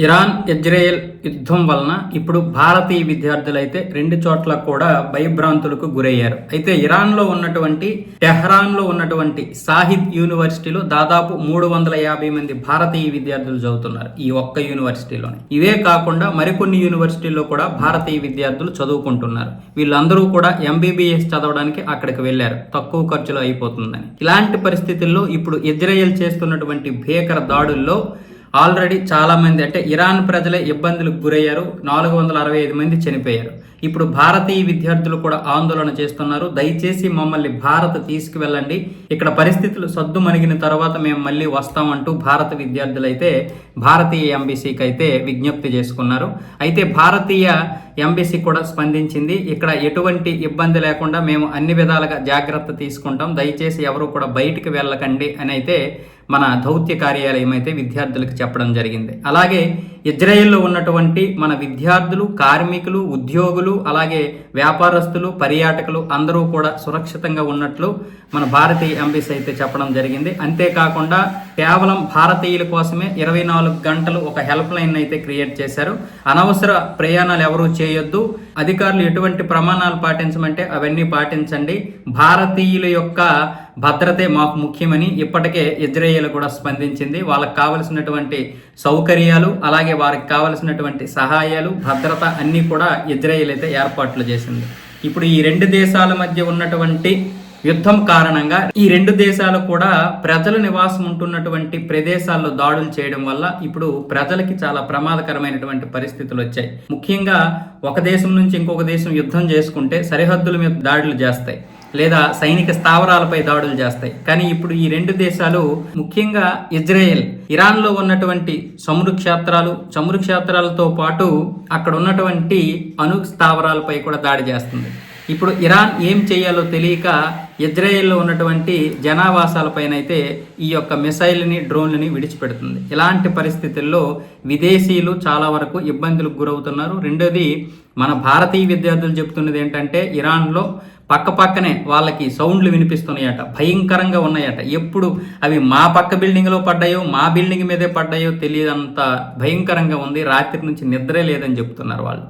Iran Israel యుద్ధం వలన ఇప్పుడు భారతీయ విద్యార్థులైతే రెండు చోట్ల కూడా భయభ్రాంతులకు గురయ్యారు. అయితే ఇరాన్లో ఉన్నటువంటి టెహ్రాన్లో ఉన్నటువంటి సాహిద్ యూనివర్సిటీలో దాదాపు మూడు వందల యాభై మంది భారతీయ విద్యార్థులు చదువుతున్నారు ఈ ఒక్క యూనివర్సిటీలోనే. ఇవే కాకుండా మరికొన్ని యూనివర్సిటీల్లో కూడా భారతీయ విద్యార్థులు చదువుకుంటున్నారు. వీళ్ళందరూ కూడా ఎంబీబీఎస్ చదవడానికి అక్కడికి వెళ్ళారు తక్కువ ఖర్చులో అయిపోతుందని. ఇలాంటి పరిస్థితుల్లో ఇప్పుడు ఇజ్రాయెల్ చేస్తున్నటువంటి భీకర దాడుల్లో ఆల్రెడీ చాలామంది అంటే ఇరాన్ ప్రజలే ఇబ్బందులకు గురయ్యారు. నాలుగు వందల అరవై ఐదు మంది చనిపోయారు. ఇప్పుడు భారతీయ విద్యార్థులు కూడా ఆందోళన చేస్తున్నారు. దయచేసి మమ్మల్ని భారత్ తీసుకువెళ్ళండి. ఇక్కడ పరిస్థితులు సద్దు మణిగిన తర్వాత మేము మళ్ళీ వస్తామంటూ భారత విద్యార్థులైతే భారతీయ ఎంబీసీకి అయితే విజ్ఞప్తి చేసుకున్నారు. అయితే భారతీయ ఎంబీసీ కూడా స్పందించింది. ఇక్కడ ఎటువంటి ఇబ్బంది లేకుండా మేము అన్ని విధాలుగా జాగ్రత్త తీసుకుంటాం. దయచేసి ఎవరు కూడా బయటికి వెళ్ళకండి అని అయితే మన దౌత్య కార్యాలయం అయితే విద్యార్థులకు చెప్పడం జరిగింది. అలాగే ఇజ్రాయెల్లో ఉన్నటువంటి మన విద్యార్థులు కార్మికులు ఉద్యోగులు అలాగే వ్యాపారస్తులు పర్యాటకులు అందరూ కూడా సురక్షితంగా ఉన్నట్లు మన భారతీయ ఎంబీసీ అయితే చెప్పడం జరిగింది. అంతేకాకుండా కేవలం భారతీయుల కోసమే ఇరవై నాలుగు గంటలు ఒక హెల్ప్ లైన్ అయితే క్రియేట్ చేశారు. అనవసర ప్రయాణాలు ఎవరూ చేయొద్దు. అధికారులు ఎటువంటి ప్రమాణాలు పాటించమంటే అవన్నీ పాటించండి. భారతీయుల యొక్క భద్రతే మాకు ముఖ్యమని ఇప్పటికే ఇజ్రాయేల్ కూడా స్పందించింది. వాళ్ళకి కావలసినటువంటి సౌకర్యాలు అలాగే వారికి కావలసినటువంటి సహాయాలు భద్రత అన్నీ కూడా ఇజ్రాయేల్ అయితే ఏర్పాట్లు చేసింది. ఇప్పుడు ఈ రెండు దేశాల మధ్య ఉన్నటువంటి యుద్ధం కారణంగా ఈ రెండు దేశాలు కూడా ప్రజల నివాసం ఉంటున్నటువంటి ప్రదేశాల్లో దాడులు చేయడం వల్ల ఇప్పుడు ప్రజలకి చాలా ప్రమాదకరమైనటువంటి పరిస్థితులు వచ్చాయి. ముఖ్యంగా ఒక దేశం నుంచి ఇంకొక దేశం యుద్ధం చేసుకుంటే సరిహద్దుల మీద దాడులు చేస్తాయి. లేదా సైనిక స్థావరాలపై దాడులు చేస్తాయి. కానీ ఇప్పుడు ఈ రెండు దేశాలు ముఖ్యంగా ఇజ్రాయెల్ ఇరాన్లో ఉన్నటువంటి చమురు క్షేత్రాలు చమురు క్షేత్రాలతో పాటు అక్కడ ఉన్నటువంటి అణు స్థావరాలపై కూడా దాడి చేస్తుంది. ఇప్పుడు ఇరాన్ ఏం చేయాలో తెలియక ఇజ్రాయెల్లో ఉన్నటువంటి జనావాసాలపైన అయితే ఈ యొక్క మిసైల్ని డ్రోన్లని విడిచిపెడుతుంది. ఇలాంటి పరిస్థితుల్లో విదేశీయులు చాలా వరకు ఇబ్బందులకు గురవుతున్నారు. రెండోది మన భారతీయ విద్యార్థులు చెప్తున్నది ఏంటంటే ఇరాన్లో పక్క పక్కనే వాళ్ళకి సౌండ్లు వినిపిస్తున్నాయట భయంకరంగా ఉన్నాయట. ఎప్పుడు అవి మా పక్క బిల్డింగ్లో పడ్డాయో మా బిల్డింగ్ మీదే పడ్డాయో తెలియదంత భయంకరంగా ఉంది. రాత్రి నుంచి నిద్రే లేదని చెప్తున్నారు వాళ్ళు.